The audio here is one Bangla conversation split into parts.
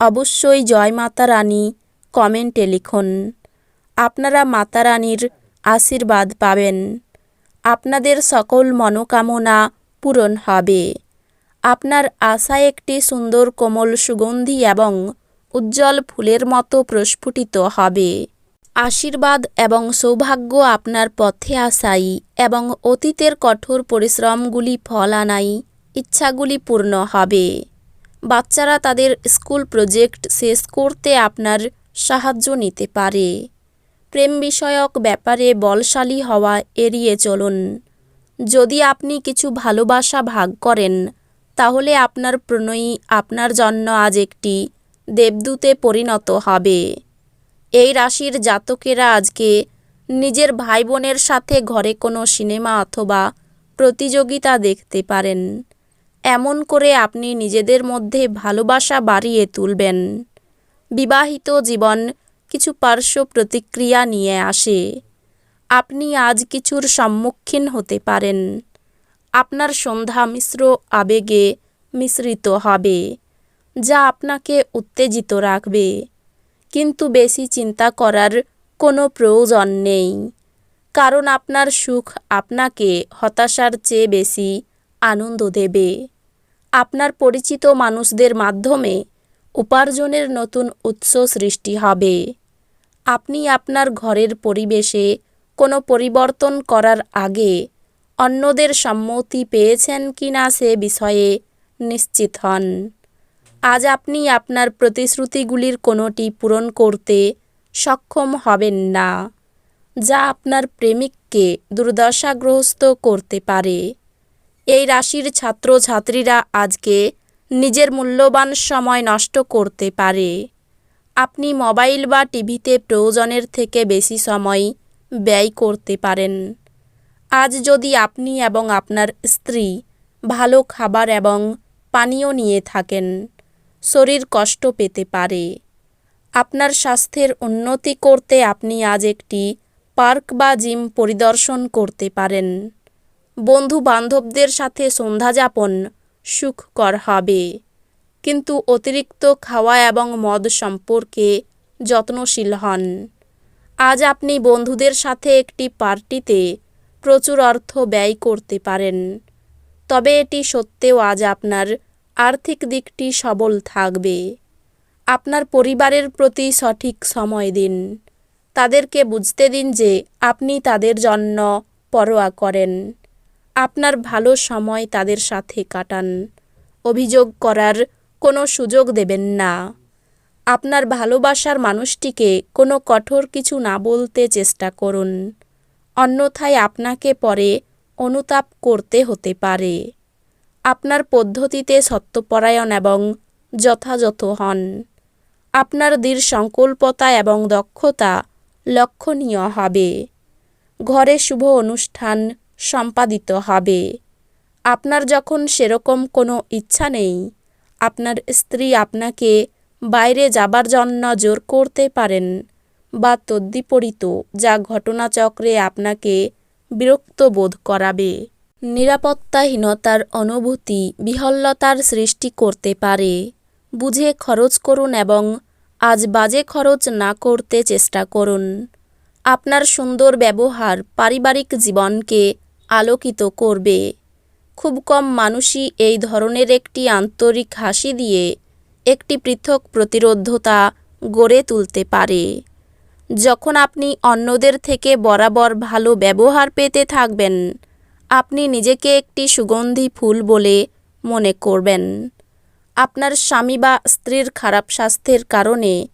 অবশ্যই জয় মাতা রানী, কমেন্টে লিখুন। আপনারা মাতা রানীর আশীর্বাদ পাবেন। আপনাদের সকল মনোকামনা পূরণ হবে। আপনার আশা একটি সুন্দর কোমল সুগন্ধি এবং উজ্জ্বল ফুলের মতো প্রস্ফুটিত হবে। আশীর্বাদ এবং সৌভাগ্য আপনার পথে আসাই এবং অতীতের কঠোর পরিশ্রমগুলি ফল আনাই, ইচ্ছাগুলি পূর্ণ হবে। বাচ্চারা তাদের স্কুল প্রজেক্ট শেষ করতে আপনার সাহায্য নিতে পারে। প্রেম বিষয়ক ব্যাপারে বলশালী হওয়া এড়িয়ে চলুন। যদি আপনি কিছু ভালোবাসা ভাগ করেন, তাহলে আপনার প্রণয়ী আপনার জন্য আজ একটি দেবদূতে পরিণত হবে। এই রাশির জাতকেরা আজকে নিজের ভাই বোনের সাথে ঘরে কোনো সিনেমা অথবা প্রতিযোগিতা দেখতে পারেন। এমন করে আপনি নিজেদের মধ্যে ভালোবাসা বাড়িয়ে তুলবেন। বিবাহিত জীবন কিছু পার্শ্ব প্রতিক্রিয়া নিয়ে আসে। আপনি আজ কিছুর সম্মুখীন হতে পারেন। আপনার সন্ধ্যা মিশ্র আবেগে মিশ্রিত হবে, যা আপনাকে উত্তেজিত রাখবে। কিন্তু বেশি চিন্তা করার কোনো প্রয়োজন নেই, কারণ আপনার সুখ আপনাকে হতাশার চেয়ে বেশি আনন্দ দেবে। আপনার পরিচিত মানুষদের মাধ্যমে উপার্জনের নতুন উৎস সৃষ্টি হবে। আপনি আপনার ঘরের পরিবেশে কোনো পরিবর্তন করার আগে অন্যদের সম্মতি পেয়েছেন কি না সে বিষয়ে নিশ্চিত হন। আজ আপনি আপনার প্রতিশ্রুতিগুলির কোনোটি পূরণ করতে সক্ষম হবেন না, যা আপনার প্রেমিককে দুর্দশাগ্রস্ত করতে পারে। এই রাশির ছাত্রছাত্রীরা আজকে নিজের মূল্যবান সময় নষ্ট করতে পারে। আপনি মোবাইল বা টিভিতে প্রয়োজনের থেকে বেশি সময় ব্যয় করতে পারেন। আজ যদি আপনি এবং আপনার স্ত্রী ভালো খাবার এবং পানীয় নিয়ে থাকেন, শরীর কষ্ট পেতে পারে। আপনার স্বাস্থ্যের উন্নতি করতে আপনি আজ একটি পার্ক বা জিম পরিদর্শন করতে পারেন। বন্ধু বান্ধবদের সাথে সন্ধ্যা যাপন সুখকর হবে। কিন্তু অতিরিক্ত খাওয়া এবং মদ সম্পর্কে যত্নশীল হন। আজ আপনি বন্ধুদের সাথে একটি পার্টিতে প্রচুর অর্থ ব্যয় করতে পারেন। তবে এটি সত্ত্বেও আজ আপনার আর্থিক দিকটি সবল থাকবে। আপনার পরিবারের প্রতি সঠিক সময় দিন। তাদেরকে বুঝতে দিন যে আপনি তাদের জন্য পরোয়া করেন। আপনার ভালো সময় তাদের সাথে কাটান। অভিযোগ করার কোনো সুযোগ দেবেন না। আপনার ভালোবাসার মানুষটিকে কোনো কঠোর কিছু না বলতে চেষ্টা করুন। অন্যথায় আপনাকে পরে অনুতাপ করতে হতে পারে। আপনার পদ্ধতিতে সত্যপরায়ণ এবং যথাযথ হন। আপনার দৃঢ় সংকল্পতা এবং দক্ষতা লক্ষণীয় হবে। ঘরে শুভ অনুষ্ঠান সম্পাদিত হবে। আপনার যখন সেরকম কোনো ইচ্ছা নেই, আপনার স্ত্রী আপনাকে বাইরে যাবার জন্য জোর করতে পারেন বা তদ্বিপরীত যা ঘটনাচক্রে আপনাকে বিরক্ত বোধ করাবে। নিরাপত্তাহীনতার অনুভূতি বিহল্লতার সৃষ্টি করতে পারে। বুঝে খরচ করুন এবং আজ বাজে খরচ না করতে চেষ্টা করুন। আপনার সুন্দর ব্যবহার পারিবারিক জীবনকে আলোকিত করবে। খুব কম মানুষই এই ধরনের একটি আন্তরিক হাসি দিয়ে একটি পৃথক প্রতিরোধতা গড়ে তুলতে পারে। যখন আপনি অন্যদের থেকে বরাবর ভালো ব্যবহার পেতে থাকবেন, আপনি নিজেকে একটি সুগন্ধি ফুল বলে মনে করবেন। আপনার স্বামী বা স্ত্রীর খারাপ স্বাস্থ্যের কারণে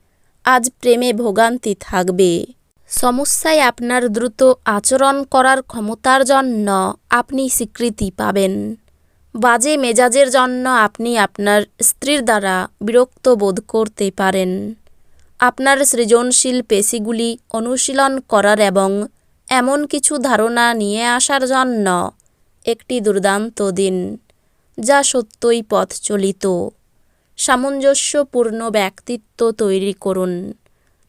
আজ প্রেমে ভোগান্তি থাকবে। সমস্যায় আপনার দ্রুত আচরণ করার ক্ষমতার জন্য আপনি স্বীকৃতি পাবেন। বাজে মেজাজের জন্য আপনি আপনার স্ত্রীর দ্বারা বিরক্ত বোধ করতে পারেন। আপনার সৃজনশীল পেশিগুলি অনুশীলন করার এবং এমন কিছু ধারণা নিয়ে আসার জন্য একটি দুর্দান্ত দিন, যা সত্যই পথ চলিত। সামঞ্জস্যপূর্ণ ব্যক্তিত্ব তৈরি করুন।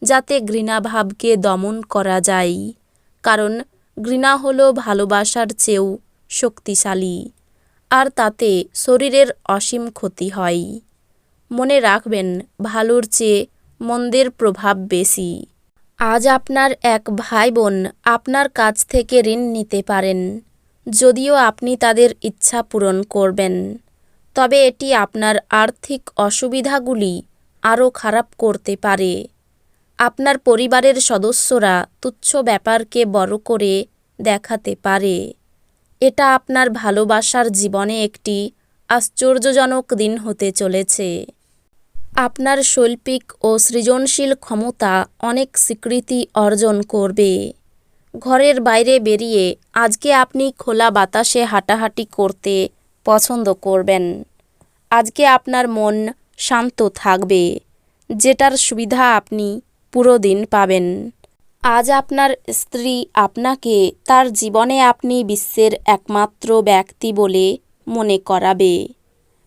যাতে ঘৃণাভাবকে দমন করা যায়। কারণ ঘৃণা হলো ভালোবাসার চেয়েও শক্তিশালী, আর তাতে শরীরের অসীম ক্ষতি হয়। মনে রাখবেন, ভালোর চেয়ে মন্দের প্রভাব বেশি। আজ আপনার এক ভাই বোন আপনার কাছ থেকে ঋণ নিতে পারেন, যদিও আপনি তাদের ইচ্ছা পূরণ করবেন। তবে এটি আপনার আর্থিক অসুবিধাগুলি আরও খারাপ করতে পারে। আপনার পরিবারের সদস্যরা তুচ্ছ ব্যাপারকে বড় করে দেখাতে পারে। এটা আপনার ভালোবাসার জীবনে একটি আশ্চর্যজনক দিন হতে চলেছে। আপনার শৈল্পিক ও সৃজনশীল ক্ষমতা অনেক স্বীকৃতি অর্জন করবে। ঘরের বাইরে বেরিয়ে আজকে আপনি খোলা বাতাসে হাঁটাহাঁটি করতে পছন্দ করবেন। আজকে আপনার মন শান্ত থাকবে। যেটার সুবিধা আপনি পুরো দিন পাবেন। আজ আপনার স্ত্রী আপনাকে তার জীবনে আপনি বিশ্বের একমাত্র ব্যক্তি বলে মনে করাবে।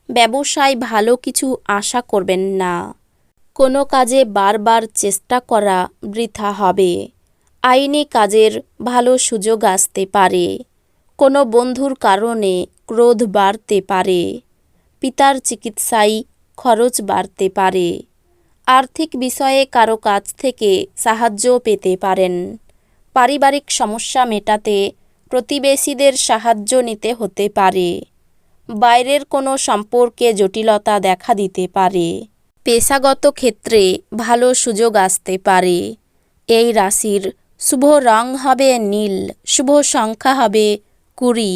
ব্যবসায় ভালো কিছু আশা করবেন না। কোনো কাজে বারবার চেষ্টা করা বৃথা হবে। আইনি কাজের ভালো সুযোগ আসতে পারে। কোনো বন্ধুর কারণে ক্রোধ বাড়তে পারে। পিতার চিকিৎসায় খরচ বাড়তে পারে। আর্থিক বিষয়ে কারও কাছ থেকে সাহায্য পেতে পারেন। পারিবারিক সমস্যা মেটাতে প্রতিবেশীদের সাহায্য নিতে হতে পারে। বাইরের কোনো সম্পর্কে জটিলতা দেখা দিতে পারে। পেশাগত ক্ষেত্রে ভালো সুযোগ আসতে পারে। এই রাশির শুভ রং হবে নীল, শুভ সংখ্যা হবে কুড়ি।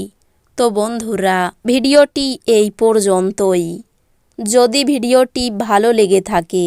তো বন্ধুরা, ভিডিওটি এই পর্যন্তই। যদি ভিডিওটি ভালো লেগে থাকে